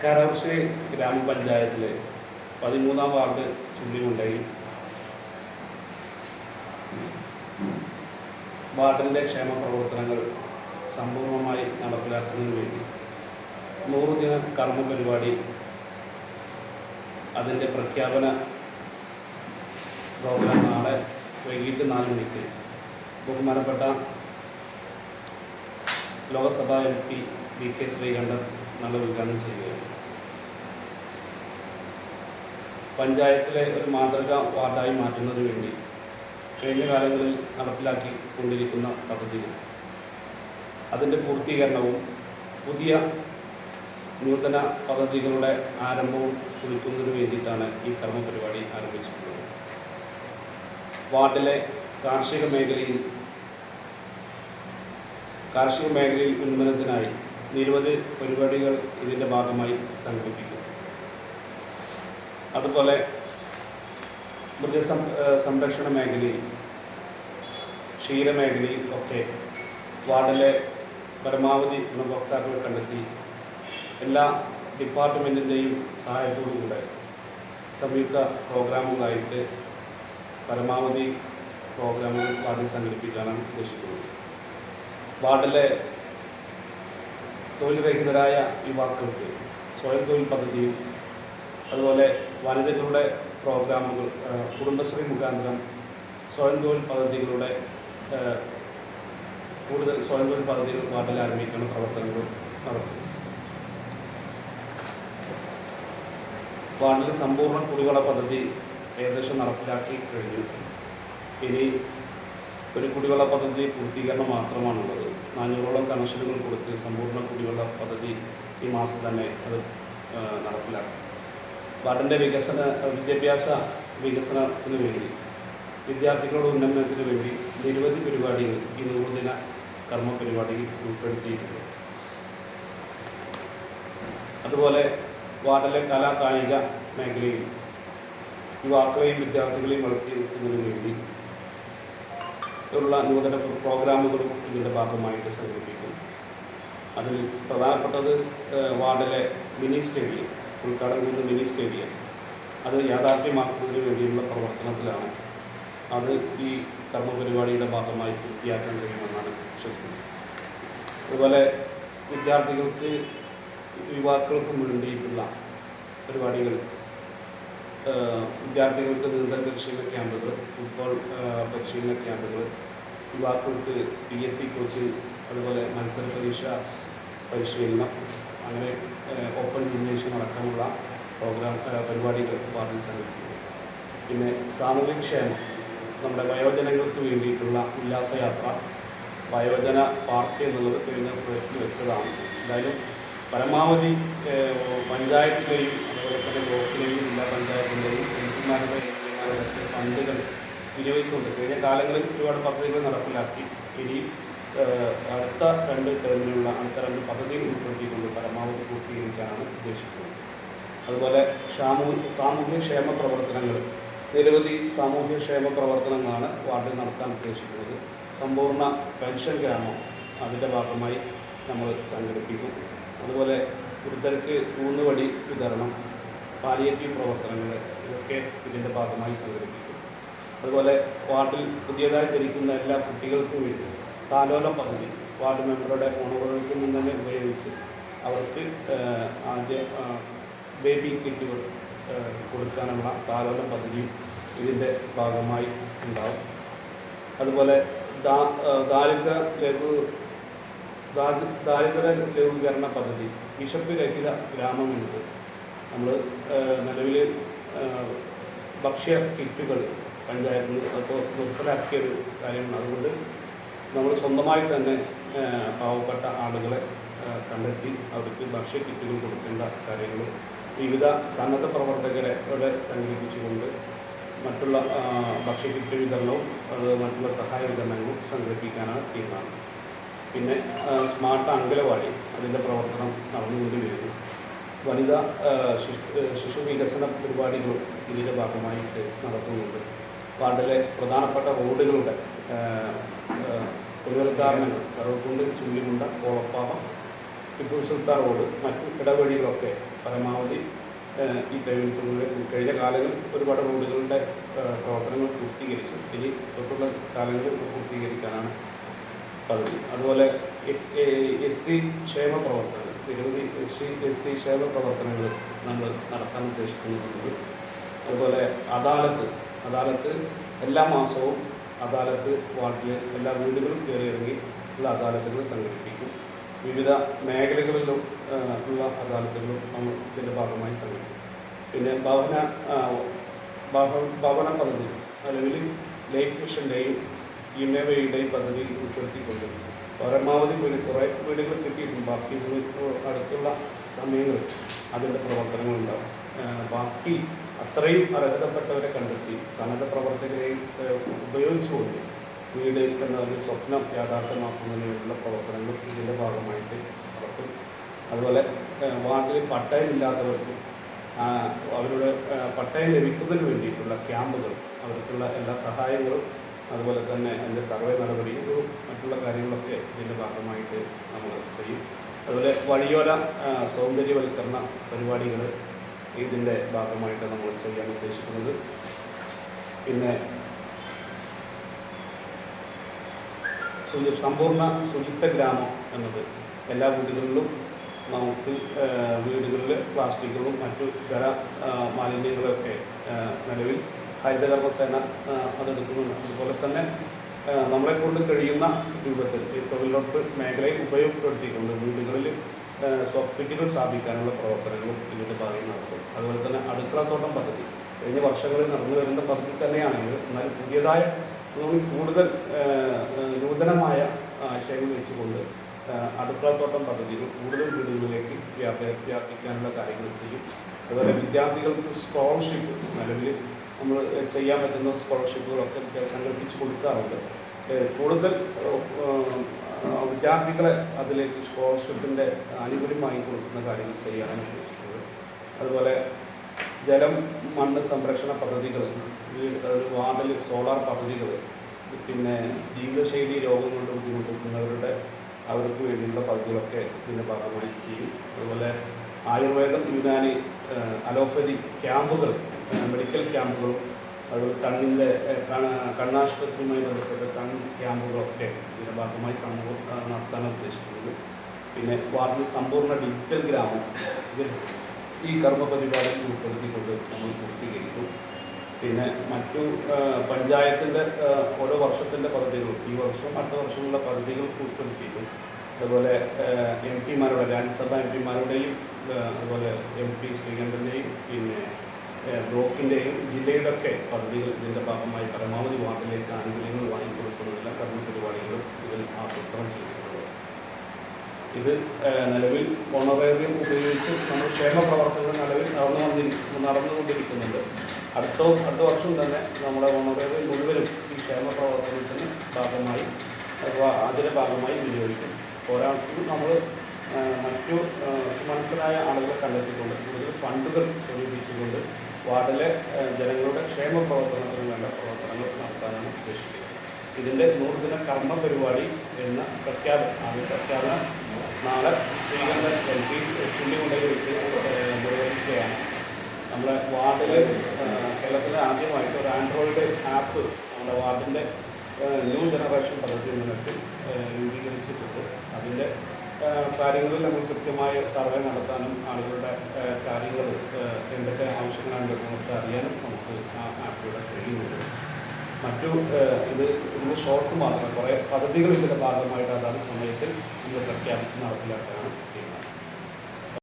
കരവശ്ശേരി ഗ്രാമപഞ്ചായത്തിലെ പതിമൂന്നാം വാർഡ് ചുള്ളിമുണ്ടയിൽ വാർഡിന്റെ ക്ഷേമ പ്രവർത്തനങ്ങൾ സമ്പൂർണമായി നടപ്പിലാക്കുന്നതിന് വേണ്ടി നൂറ് ദിന കർമ്മ പരിപാടി അതിന്റെ പ്രഖ്യാപന പ്രോഗ്രാം നാളെ വൈകിട്ട് നാല് മണിക്ക് ബഹുമാനപ്പെട്ട Lok Sabha M P V K Sreekandan നല്ല ഉദ്ഘാടനം ചെയ്യുകയാണ്. പഞ്ചായത്തിലെ ഒരു മാതൃകാ വാർഡായി മാറ്റുന്നതിന് വേണ്ടി കഴിഞ്ഞ കാലങ്ങളിൽ നടപ്പിലാക്കി കൊണ്ടിരിക്കുന്ന പദ്ധതികൾ. അതിന്റെ പൂർത്തീകരണവും പുതിയ നൂതന പദ്ധതികളുടെ ആരംഭവും കുറിക്കുന്നതിന് വേണ്ടിയിട്ടാണ് ഈ കർമ്മ പരിപാടി ആരംഭിച്ചിട്ടുള്ളത്. വാർഡിലെ കാർഷിക മേഖലയിൽ കാർഷിക മേഖലയിൽ ഉന്നമനത്തിനായി നിരവധി പരിപാടികൾ ഇതിന്റെ ഭാഗമായി സംഘടിപ്പിക്കും. അതുപോലെ മൃഗസം സംരക്ഷണ മേഖലയിൽ ക്ഷീരമേഖലയിൽ ഒക്കെ വാർഡിലെ പരമാവധി ഗുണഭോക്താക്കളെ കണ്ടെത്തി എല്ലാ ഡിപ്പാർട്ട്മെന്റിന്റെയും സഹായത്തോടുകൂടെ സംയുക്ത പ്രോഗ്രാമുകളായിട്ട് പരമാവധി പ്രോഗ്രാമുകൾ വാർഡിൽ സംഘടിപ്പിക്കാനാണ് ഉദ്ദേശിക്കുന്നത്. വാർഡിലെ തൊഴിൽ രഹിതരായ യുവാക്കൾക്ക് സ്വയം തൊഴിൽ പദ്ധതിയും അതുപോലെ വനിതകളുടെ പ്രോഗ്രാമുകൾ കുടുംബശ്രീ മുഖാന്തരം സ്വയം തൊഴിൽ പദ്ധതികളുടെ കൂടുതൽ സ്വയം തൊഴിൽ പദ്ധതികൾ വാർഡിൽ ആരംഭിക്കുന്ന പ്രവർത്തനങ്ങളും നടത്തും വാർഡിൽ സമ്പൂർണ കുടിവെള്ള പദ്ധതി ഏകദേശം നടപ്പിലാക്കി കഴിഞ്ഞു. ഇനി ഒരു കുടിവെള്ള പദ്ധതി പൂർത്തീകരണം മാത്രമാണുള്ളത്. നാനൂറോളം കണക്ഷനുകൾ കൊടുത്ത് സമ്പൂർണ കുടിവെള്ള പദ്ധതി ഈ മാസം തന്നെ അത് നടപ്പിലാക്കും. വാർഡിന്റെ വികസന വിദ്യാഭ്യാസ വികസനത്തിന് വേണ്ടി വിദ്യാർത്ഥികളുടെ ഉന്നമനത്തിന് വേണ്ടി നിരവധി പരിപാടികൾ ഈ നൂറുദിന കർമ്മ പരിപാടിയിൽ ഉൾപ്പെടുത്തിയിട്ടുണ്ട്. അതുപോലെ വാർഡിലെ കലാ കായിക മേഖലയിൽ യുവാക്കളെയും വിദ്യാർത്ഥികളെയും വളർത്തിയെടുക്കുന്നതിന് വേണ്ടി ഉള്ള നൂതന പ്രോഗ്രാമുകളും ഇതിന്റെ ഭാഗമായിട്ട് സംഘടിപ്പിക്കും. അതിൽ പ്രധാനപ്പെട്ടത് വാർഡിലെ മിനി സ്റ്റേഡിയം ചെയ്യുന്ന മിനി സ്റ്റേഡിയം. അത് യാഥാർത്ഥ്യമാക്കുന്നതിന് വേണ്ടിയുള്ള പ്രവർത്തനത്തിലാണ്. അത് ഈ കർമ്മ പരിപാടിയുടെ ഭാഗമായി പൂർത്തിയാക്കാൻ കഴിയുമെന്നാണ് വിശ്വസിക്കുന്നത്. അതുപോലെ വിദ്യാർത്ഥികൾക്ക് യുവാക്കൾക്കും വേണ്ടിയിട്ടുള്ള പരിപാടികൾ വിദ്യാർത്ഥികൾക്ക് നീന്തൽ പരിശീലന ക്യാമ്പുകൾ ഫുട്ബോൾ പരിശീലന ക്യാമ്പുകൾ യുവാക്കൾക്ക് പി എസ് സി കോച്ചിങ് അതുപോലെ മത്സര പരീക്ഷ പരിശീലനം അങ്ങനെ ഓപ്പൺ ജിംനേഷ്യം അടക്കമുള്ള പ്രോഗ്രാം പരിപാടികൾ പാർട്ടി സംഘടിപ്പിക്കുന്നു പിന്നെ സാമൂഹ്യക്ഷേമം നമ്മുടെ വയോജനങ്ങൾക്ക് വേണ്ടിയിട്ടുള്ള ഉല്ലാസയാത്ര വയോജന പാർക്ക് എന്നുള്ളത് കഴിഞ്ഞ പ്രയത്നം വെച്ചതാണ്. എന്തായാലും പരമാവധി പഞ്ചായത്തിലെയും അതുപോലെ തന്നെ ബ്ലോക്കിലെയും ജില്ലാ പഞ്ചായത്തിന്റെയും എംപിമാരുടെ എംപിമാരുടെ ഫണ്ടുകൾ വിനിയോഗിച്ചുകൊണ്ട് കഴിഞ്ഞ കാലങ്ങളിൽ ഒരുപാട് പദ്ധതികൾ നടപ്പിലാക്കി. ഇനി അടുത്ത രണ്ട് ടേമിലുള്ള അടുത്ത രണ്ട് പദ്ധതികൾ ഉൾപ്പെടുത്തിക്കൊണ്ട് പരമാവധി പൂർത്തീകരിക്കാനാണ് ഉദ്ദേശിക്കുന്നത്. അതുപോലെ സാമൂഹ്യ ക്ഷേമ പ്രവർത്തനങ്ങൾ നിരവധി സാമൂഹ്യക്ഷേമ പ്രവർത്തനങ്ങളാണ് വാർഡിൽ നടത്താൻ ഉദ്ദേശിക്കുന്നത്. സമ്പൂർണ പെൻഷൻ ഗ്രാമം അതിന്റെ ഭാഗമായി നമ്മൾ സംഘടിപ്പിക്കും. അതുപോലെ വൃദ്ധർക്ക് ഊന്നുവടി വിതരണം പാലിയേറ്റീവ് പ്രവർത്തനങ്ങൾ ഇതൊക്കെ ഇതിന്റെ ഭാഗമായി സംഘടിപ്പിക്കും. അതുപോലെ വാർഡിൽ പുതിയതായി ജനിക്കുന്ന എല്ലാ കുട്ടികൾക്കും വേണ്ടി താലോലം പദ്ധതി വാർഡ് മെമ്പറുടെ ഓണറുകൾക്ക് നിന്ന് തന്നെ ഉപയോഗിച്ച് അവർക്ക് ആദ്യ ബേബി കിറ്റുകൾ കൊടുക്കാനുള്ള താലോലം പദ്ധതിയും ഇതിന്റെ ഭാഗമായി ഉണ്ടാവും. അതുപോലെ ദാരിദ്ര്യ ലഘു ദാരിദ്ര്യ ലഘൂകരണ പദ്ധതി. വിശപ്പ് രഹിത ഗ്രാമം എന്നത് നമ്മൾ നിലവിൽ ഭക്ഷ്യ കിറ്റുകൾ പഞ്ചായത്തിൽ അപ്പോൾ നിർത്തലാക്കിയൊരു കാര്യമാണ്. അതുകൊണ്ട് നമ്മൾ സ്വന്തമായി തന്നെ പാവപ്പെട്ട ആളുകളെ കണ്ടെത്തി അവർക്ക് ഭക്ഷ്യ കിറ്റുകൾ കൊടുക്കേണ്ട കാര്യങ്ങൾ വിവിധ സന്നദ്ധ പ്രവർത്തകരെ ഇവിടെ സംഘടിപ്പിച്ചുകൊണ്ട് മറ്റുള്ള ഭക്ഷ്യ കിറ്റ് വിതരണവും അത് മറ്റുള്ള സഹായ വിതരണങ്ങളും സംഘടിപ്പിക്കാനാണ് തീരുമാനം. പിന്നെ സ്മാർട്ട് അങ്കലവാടി അതിന്റെ പ്രവർത്തനം നടന്നുകൊണ്ട് വരുന്നു വനിതാ ശിശു വികസന പരിപാടികളും ഇതിന്റെ ഭാഗമായിട്ട് നടത്തുന്നുണ്ട്. വാർഡിലെ പ്രധാനപ്പെട്ട റോഡുകളുടെ പുനരുദ്ധാരണങ്ങൾ കറുവക്കുണ്ട് ചുള്ളിമുണ്ട കോളപ്പാറ ടിപ്പു സുൽത്താൻ റോഡ് മറ്റു ഇടവഴികളൊക്കെ പരമാവധി ഈ തെരഞ്ഞെടുപ്പുകളിൽ കഴിഞ്ഞ കാലങ്ങളിൽ ഒരുപാട് റോഡുകളുടെ പ്രവർത്തനങ്ങൾ പൂർത്തീകരിച്ചു. ഇനി തൊട്ടുള്ള കാലങ്ങളിൽ പൂർത്തീകരിക്കാനാണ് പദ്ധതി അതുപോലെ എസ് സി ക്ഷേമ പ്രവർത്തനങ്ങൾ നിരവധി എസ് സി എസ് സി ക്ഷേമ പ്രവർത്തനങ്ങൾ നമ്മൾ നടത്താൻ ഉദ്ദേശിക്കുന്നുണ്ട് അതുപോലെ അദാലത്ത് അദാലത്ത് എല്ലാ മാസവും അദാലത്ത് വാർഡിൽ എല്ലാ വീടുകളും കയറി ഇറങ്ങി ഉള്ള അദാലത്തുകൾ സംഘടിപ്പിക്കും. വിവിധ മേഖലകളിലും ഉള്ള അദാലത്തുകളും നമ്മൾ ഇതിന്റെ ഭാഗമായി സംഘടിപ്പിക്കും. പിന്നെ ഭവന ഭവന പദ്ധതി നിലവിൽ ലൈഫ് മിഷന്റെയും ഇമേവയുടെയും പദ്ധതി ഉൾപ്പെടുത്തിക്കൊണ്ട് പരമാവധി വീട് കുറേ വീടുകൾ കിട്ടിയിട്ടുണ്ട്. ബാക്കി അടുത്തുള്ള സമയങ്ങളിൽ അതിന്റെ പ്രവർത്തനങ്ങളുണ്ടാവും. ബാക്കി അത്രയും അർഹതപ്പെട്ടവരെ കണ്ടെത്തി സന്നദ്ധ പ്രവർത്തകരെയും ഏഹ്, ഉപയോഗിച്ചുകൊണ്ട് വീട് എന്ന ഒരു സ്വപ്നം യാഥാർത്ഥ്യമാക്കുന്നതിനുള്ള പ്രവർത്തനങ്ങൾ ഇതിന്റെ ഭാഗമായിട്ട് നടക്കും. അതുപോലെ വാർഡിൽ പട്ടയമില്ലാത്തവർക്ക് അവരുടെ പട്ടയം ലഭിക്കുന്നതിന് വേണ്ടിയിട്ടുള്ള ക്യാമ്പുകൾ അവർക്കുള്ള എല്ലാ സഹായങ്ങളും അതുപോലെ തന്നെ അതിന്റെ സർവേ നടപടികളും മറ്റുള്ള കാര്യങ്ങളൊക്കെ ഇതിന്റെ ഭാഗമായിട്ട് നമ്മൾ ചെയ്യും. അതുപോലെ വഴിയോര സൗന്ദര്യവൽക്കരണ പരിപാടികൾ ഇതിന്റെ ഭാഗമായിട്ട് നമ്മൾ ചെയ്യാൻ ഉദ്ദേശിക്കുന്നത്. പിന്നെ സമ്പൂർണ ശുചിത്വ ഗ്രാമം എന്നത് എല്ലാ വീടുകളിലും നമുക്ക് വീടുകളിൽ പ്ലാസ്റ്റിക്കുകളും മറ്റു ഖര മാലിന്യങ്ങളൊക്കെ നിലവിൽ ഹരിതകർമ്മസേന അതെടുക്കുന്നുണ്ട് അതുപോലെ തന്നെ നമ്മളെ കൊണ്ട് കഴിയുന്ന രൂപത്തിൽ ഈ തൊഴിലുറപ്പ് മേഖലയെ ഉപയോഗപ്പെടുത്തിക്കൊണ്ട് വീടുകളിൽ സ്വപ്നിക്കുകൾ സ്ഥാപിക്കാനുള്ള പ്രവർത്തനങ്ങളും ഇതിന്റെ ഭാഗം നടത്തും അതുപോലെ തന്നെ അടുക്കളത്തോട്ടം പദ്ധതി. കഴിഞ്ഞ വർഷങ്ങളിൽ നടന്നു വരുന്ന പദ്ധതി തന്നെയാണെങ്കിൽ എന്നാൽ പുതിയതായ കൂടുതൽ നൂതനമായ ആശയങ്ങൾ വെച്ചുകൊണ്ട് അടുക്കളത്തോട്ടം പദ്ധതികൾ കൂടുതൽ വീടുകളിലേക്ക് വ്യാപ വ്യാപിക്കാനുള്ള കാര്യങ്ങൾ ചെയ്യും. അതുപോലെ വിദ്യാർത്ഥികൾക്ക് സ്കോളർഷിപ്പ് നിലവിൽ നമ്മൾ ചെയ്യാൻ പറ്റുന്ന സ്കോളർഷിപ്പുകളൊക്കെ സംഘടിപ്പിച്ച് കൊടുക്കാറുണ്ട്. കൂടുതൽ വിദ്യാർത്ഥികളെ അതിലേക്ക് സ്കോളർഷിപ്പിന്റെ ആനുകൂല്യമായി കൊടുക്കുന്ന കാര്യങ്ങൾ ചെയ്യാനാണ് ഉദ്ദേശിക്കുന്നത്. അതുപോലെ ജലം മണ്ണ് സംരക്ഷണ പദ്ധതികൾ വാർഡിൽ സോളാർ പദ്ധതികൾ പിന്നെ ജീവിതശൈലി രോഗം കൊണ്ട് ബുദ്ധിമുട്ടുന്നവരുടെ അവർക്ക് വേണ്ടിയുള്ള പദ്ധതികളൊക്കെ ഇതിന്റെ ഭാഗമായി ചെയ്യും. അതുപോലെ ആയുർവേദം യുനാനി അലോപ്പതി ക്യാമ്പുകൾ മെഡിക്കൽ ക്യാമ്പുകളും അതുപോലെ കണ്ണിന്റെ കണ്ണാശുപത്രിയുമായി ബന്ധപ്പെട്ട കൺ ക്യാമ്പുകളൊക്കെ ഇതിന്റെ ഭാഗമായി സമൂഹം നടത്താൻ ഉദ്ദേശിക്കുന്നത്. പിന്നെ വാർഡിൽ സമ്പൂർണ ഡിജിറ്റൽ ഗ്രാമം. ഈ കർമ്മ പരിപാടി ഉൾപ്പെടുത്തിക്കൊണ്ട് നമ്മൾ പൂർത്തീകരിക്കും. പിന്നെ മറ്റു പഞ്ചായത്തിന്റെ ഓരോ വർഷത്തിന്റെ പദ്ധതികളും ഈ വർഷവും അടുത്ത വർഷമുള്ള പദ്ധതികൾ ഉൾപ്പെടുത്തിയിട്ടും അതുപോലെ എം പിമാരുടെ രാജ്യസഭാ എം പിമാരുടെയും അതുപോലെ എം പി ശ്രീകണ്ഠന്റെയും പിന്നെ ബ്ലോക്കിന്റെയും ജില്ലയുടെ ഒക്കെ പദ്ധതികൾ ഇതിന്റെ ഭാഗമായി പരമാവധി വാർഡിലേക്ക് ആനുകൂല്യങ്ങൾ വാങ്ങിക്കൊടുക്കുന്നതിനുള്ള കർമ്മ പരിപാടികളും ഇതിൽ ആസൂത്രണം ചെയ്തിട്ടുള്ളത്. ഇത് നിലവിൽ ഓണറേറിയം ഉപയോഗിച്ച് നമ്മൾ ക്ഷേമ പ്രവർത്തനങ്ങൾ നിലവിൽ നടന്നു നടന്നുകൊണ്ടിരിക്കുന്നുണ്ട്. അടുത്ത അടുത്ത വർഷം തന്നെ നമ്മുടെ ഓണറേറിയം മുഴുവനും ഈ ക്ഷേമ പ്രവർത്തനത്തിന് ഭാഗമായി അഥവാ അതിന്റെ ഭാഗമായി വിനിയോഗിക്കും. പോരാട്ടത്തിൽ നമ്മൾ മറ്റു മനസ്സിലായ ആളുകളെ കണ്ടെത്തിക്കൊണ്ട് കൂടുതൽ ഫണ്ടുകൾ സ്വരൂപിച്ചുകൊണ്ട് വാർഡിലെ ജനങ്ങളുടെ ക്ഷേമ പ്രവർത്തനത്തിന് വേണ്ട പ്രവർത്തനങ്ങൾ നടത്താനാണ് ഉദ്ദേശിക്കുന്നത്. ഇതിന്റെ നൂറുദിന കർമ്മ പരിപാടി എന്ന പ്രഖ്യാപനം ആദ്യ പ്രഖ്യാപനം നാളെ ശ്രീകണ്ഠൻ എം പി പുള്ളിമുണ്ടയിൽ വെച്ച് നിർവഹിക്കുകയാണ്. നമ്മുടെ വാർഡിൽ കേരളത്തിലെ ആദ്യമായിട്ട് ഒരു ആൻഡ്രോയിഡ് ആപ്പ് നമ്മുടെ വാർഡിന്റെ ന്യൂ ജനറേഷൻ പദ്ധതി മുന്നിട്ട് രൂപീകരിച്ചിട്ടുണ്ട്. അതിന്റെ കാര്യങ്ങളിൽ നമ്മൾ കൃത്യമായ സർവേ നടത്താനും ആളുകളുടെ കാര്യങ്ങൾ എന്തൊക്കെ ആവശ്യങ്ങളാണ് നമുക്ക് അറിയാനും നമുക്ക് ആ ആപ്പിലൂടെ കഴിയുന്നുണ്ട്. മറ്റു ഇത് ഇതിന്റെ ഷോർട്ട് മാത്രമേ കുറേ പദ്ധതികൾ ഇതിന്റെ ഭാഗമായിട്ട് അതാത് സമയത്ത് ഇത് പ്രഖ്യാപിച്ച് നടപ്പിലാക്കാനാണ് ചെയ്യുന്നത്.